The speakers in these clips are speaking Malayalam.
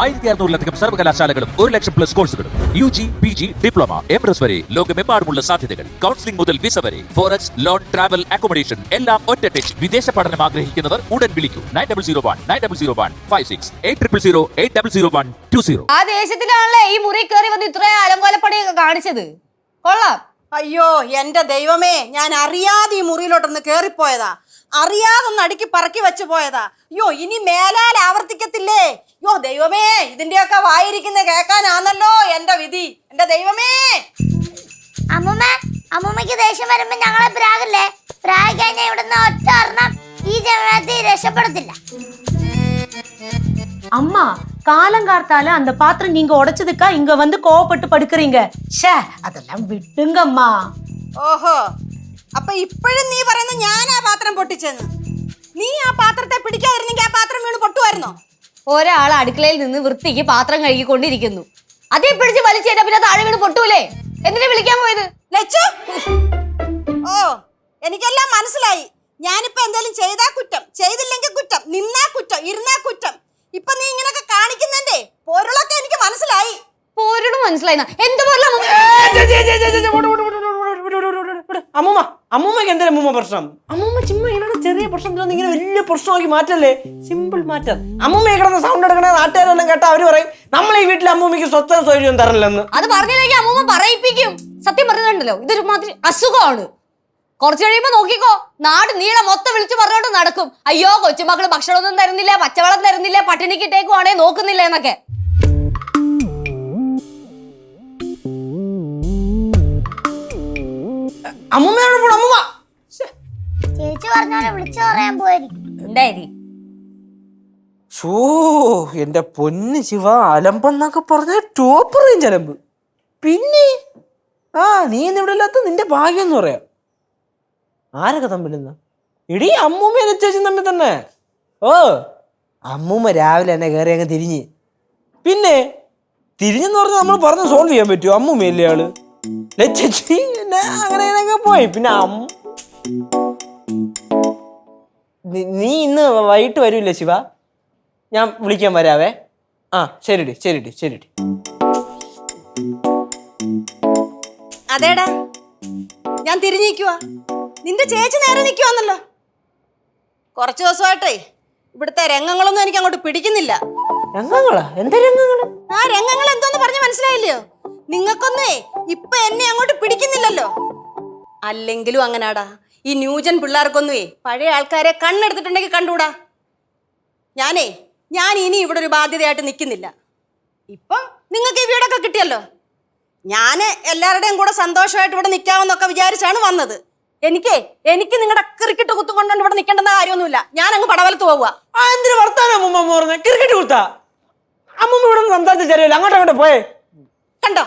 ആയിരത്തി അറുന്നൂറിലധികം സർവകലാശാലകളും ഒരു ലക്ഷം പ്ലസ് കോഴ്സുകളും U G P G diploma M S വരെ ലോകമെമ്പാടുമുള്ള സാധ്യതകൾ. കൗൺസിലിംഗ് മുതൽ വിസ വരെ. ഫോറക്സ് ലോൺ ട്രാവൽ അക്കോമഡേഷൻ എല്ലാം ഒറ്റ ടച്ച് വിദേശ പഠനം ആഗ്രഹിക്കുന്നവർ ഉടൻ വിളിക്കൂ. Nine double zero one nine double zero one five six eight triple zero eight double zero one two zero ആ ദേശത്തിലാണല്ലേ ഈ മുറി കയറി വന്ന് ഇത്രയും അലങ്കോലപ്പണിയൊക്കെ കാണിച്ചത്? കൊള്ളാം. അയ്യോ എന്റെ ദൈവമേ ഞാൻ അറിയാതെ ഈ മുറിയിലോട്ടൊന്ന് കേറിപ്പോയതാ അറിയാതെ ഒന്ന് അടുക്കി പറക്കി വെച്ച് പോയതാ അയ്യോ ഇനി മേലാൽ ആവർത്തിക്കത്തില്ലേ അയ്യോ ദൈവമേ ഇതിന്റെയൊക്കെ വായിരിക്കുന്ന കേൾക്കാനാന്നല്ലോ എന്റെ വിധി എന്റെ ദൈവമേ അമ്മൂമ്മ അമ്മൂമ്മക്ക് ദേഷ്യം വരുമ്പോ ഞങ്ങളെ പ്രാഗല്ലേ പ്രാഗ് കഴിഞ്ഞാൽ ഇവിടുന്ന് ഒറ്റ ഒരെണ്ണം ഈ ജനത്തിൽ രക്ഷപ്പെടത്തില്ല அம்மா காலங்கார்த்தால அந்த பாத்திரம் நீங்க உடைச்சதுக்கா இங்க வந்து கோவப்பட்டு படுக்கிறீங்க ஷே அதெல்லாம் விட்டுங்கம்மா ഓഹോ അപ്പൊ ഇപ്പോഴും നീ പറയുന്ന ഞാൻ ആ പാത്രം പൊട്ടിച്ചെന്ന് നീ ആ പാത്രത്തെ പിടിക്കാതിരുന്നെങ്കിൽ ആ പാത്രം വീണ് പൊട്ടുമായിരുന്നോ ഒരാൾ അടുക്കളയിൽ നിന്ന് വൃത്തിക്ക് പാത്രം കഴുകിക്കൊണ്ടിരിക്കുന്നു അതേ പിടിച്ച് വലിച്ചേറ്റാ പിന്നെ താഴെ വീണ് പൊട്ടൂലേ എന്തിനാ വിളിക്കാൻ പോയത് ലച്ചു ഓ എനിക്കെല്ലാം മനസ്സിലായി ഞാനിപ്പോ എന്തെങ്കിലും ചെയ്താ കുറ്റം ചെയ്തില്ലെങ്കിൽ കുറ്റം നിന്നാ കുറ്റം ഇരുന്നാ കുറ്റം ഇപ്പൊ നീ ഇങ്ങനൊക്കെ കാണിക്കുന്നതിന്റെ പൊരുളൊക്കെ എനിക്ക് മനസ്സിലായി പോരോട് മനസ്സിലായി എന്ത് പോരലാ മമ്മി? അമ്മൂമ്മ അമ്മൂമ്മക്ക് എന്തിനാ അമ്മൂമ്മ പ്രശ്നം? അമ്മൂമ്മ ചിമ്മ ഇങ്ങനെ ചെറിയ പ്രശ്നത്തിലൊന്നും ഇങ്ങനെ വലിയ പ്രശ്നമാക്കി മാറ്റല്ലേ? സിമ്പിൾ മാറ്റർ അമ്മൂമ്മ കിടന്ന് സൗണ്ട് എടുക്കണ നാട്ടുകാരെല്ലാം കേട്ടാ അവർ പറയും നമ്മൾ ഈ വീട്ടിലെ അമ്മൂമ്മക്ക് സ്വത്തം സൗകര്യം തരണില്ലെന്ന്. അത് പറഞ്ഞില്ലെങ്കിൽ അമ്മൂമ്മ പറയിപ്പിക്കും. സത്യം പറഞ്ഞിട്ടുണ്ടല്ലോ ഇതൊരു മാതിരി അസുഖമാണ്. കുറച്ച് കഴിയുമ്പോ നോക്കിക്കോ നാട് നീളെ മൊത്തം വിളിച്ചു പറഞ്ഞോണ്ട് നടക്കും. അയ്യോ കൊച്ചുമക്കൾ ഭക്ഷണമൊന്നും തരുന്നില്ല പച്ചവെള്ളം തരുന്നില്ല പട്ടിണിക്ക് ഇട്ടേക്കുവാണേ നോക്കുന്നില്ല എന്നൊക്കെ. അമ്മൂമ്മയോട് പോണം അമ്മൂമ്മ. ചേച്ചി പറഞ്ഞോളെ വിളിച്ചു പറയാൻ പോയിരിക്കും എന്തായി? ഷോ എന്റെ പൊന്ന് ശിവ അലമ്പെന്നൊക്കെ പറഞ്ഞ ടോപ്പ് റേഞ്ച് അലമ്പ്. പിന്നെ ആ നീ ഇന്നിവിടെ ഇല്ലാത്ത നിന്റെ ഭാഗ്യം എന്ന് പറയാം. ആരൊക്കെ തമ്മിലെന്ന ഇടീ അമ്മൂമ്മ ചേച്ചി തമ്മിൽ തന്നെ. ഓ അമ്മൂമ്മ രാവിലെ എന്നെ കയറി അങ്ങ് തിരിഞ്ഞ്. പിന്നെ തിരിഞ്ഞെന്ന് പറഞ്ഞാൽ നമ്മൾ പറഞ്ഞ് സോൾവ് ചെയ്യാൻ പറ്റുമോ? അമ്മൂമ്മയല്ലേ ആൾ? അങ്ങനെ പോയി. പിന്നെ നീ- ഇന്ന് വൈകിട്ട് വരൂല്ലേ ശിവ? ഞാൻ വിളിക്കാൻ വരാവേ. ആ ശരിടി ശരിടി ശരിടി. അതേടാ. ഞാൻ തിരിഞ്ഞിരിക്കുവാ. നിന്റെ ചേച്ചി നേരെ നിൽക്കുവാന്നല്ലോ കുറച്ച് ദിവസമായിട്ടേ ഇവിടുത്തെ രംഗങ്ങളൊന്നും എനിക്ക് അങ്ങോട്ട് പിടിക്കുന്നില്ല. രംഗങ്ങളാ? എന്താ രംഗങ്ങൾ ആ രംഗങ്ങൾ എന്തോന്ന് പറഞ്ഞ് മനസ്സിലായില്ലയോ? നിങ്ങൾക്കൊന്നേ ഇപ്പൊ എന്നെ അങ്ങോട്ട് പിടിക്കുന്നില്ലല്ലോ. അല്ലെങ്കിലും അങ്ങനാടാ. ഈ ന്യൂജൻ പിള്ളേർക്കൊന്നുവേ പഴയ ആൾക്കാരെ കണ്ണെടുത്തിട്ടുണ്ടെങ്കിൽ കണ്ടൂടാ. ഞാനേ ഞാൻ ഇനി ഇവിടെ ഒരു ബാധ്യതയായിട്ട് നിൽക്കുന്നില്ല. ഇപ്പം നിങ്ങൾക്ക് ഈ വീടൊക്കെ കിട്ടിയല്ലോ. ഞാൻ എല്ലാവരുടെയും കൂടെ സന്തോഷമായിട്ട് ഇവിടെ നിൽക്കാമെന്നൊക്കെ വിചാരിച്ചാണ് വന്നത്. എനിക്കേ എനിക്ക് നിങ്ങളുടെ ക്രിക്കറ്റ് കുത്തും കൊണ്ടുകൊണ്ട് ഇവിടെ നിൽക്കേണ്ടെന്ന കാര്യമൊന്നുമില്ല. ഞാൻ അങ്ങ് പടവലത്ത് പോവുക. ആ എന്തിനു വർത്താനം അമ്മൂമ്മ അമ്മ പറഞ്ഞ? ക്രിക്കറ്റ് കൊടുത്താ അമ്മൂമ്മ ഇവിടെ സംസാരിച്ച സംസാരിച്ച് അങ്ങോട്ട് അങ്ങോട്ട് പോയേ. കണ്ടോ?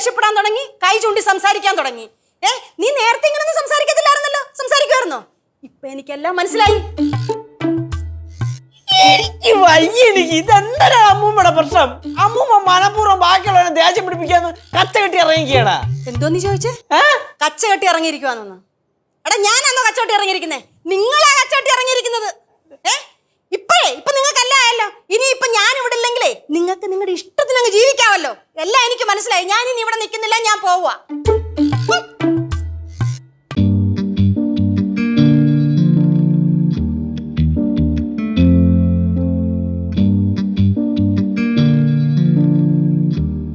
ദേഷ്യപ്പെടാൻ തുടങ്ങി കൈ ചൂണ്ടി സംസാരിക്കാൻ തുടങ്ങി. ഏ നീ നേരത്തെ ഇങ്ങനൊന്നും സംസാരിക്കത്തില്ലായിരുന്നല്ലോ? സംസാരിക്കുമായിരുന്നോ ഇപ്പൊ എനിക്കെല്ലാം മനസ്സിലായി. എനിക്ക് വയ്യെനിക്ക് ഇതെന്തരാ ഇതെന്താ അമ്മൂമ്മയുടെ പ്രശ്നം? അമ്മൂമ്മ മനപൂർവം ബാക്കിയുള്ളവരെ ദേഷ്യം പിടിപ്പിക്കാന്ന് കച്ച കെട്ടി ഇറങ്ങിക്കടാ എന്തോന്ന് ചോദിച്ചേ? കച്ച കെട്ടി ഇറങ്ങിയിരിക്കുവാന്നോ? എടാ ഞാനാണോ കച്ച കെട്ടി ഇറങ്ങിയിരിക്കുന്നേ? നിങ്ങളാ എല്ലാം എനിക്ക് മനസ്സിലായി. ഞാൻ ഇനി ഇവിടെ നിൽക്കുന്നില്ല ഞാൻ പോവാ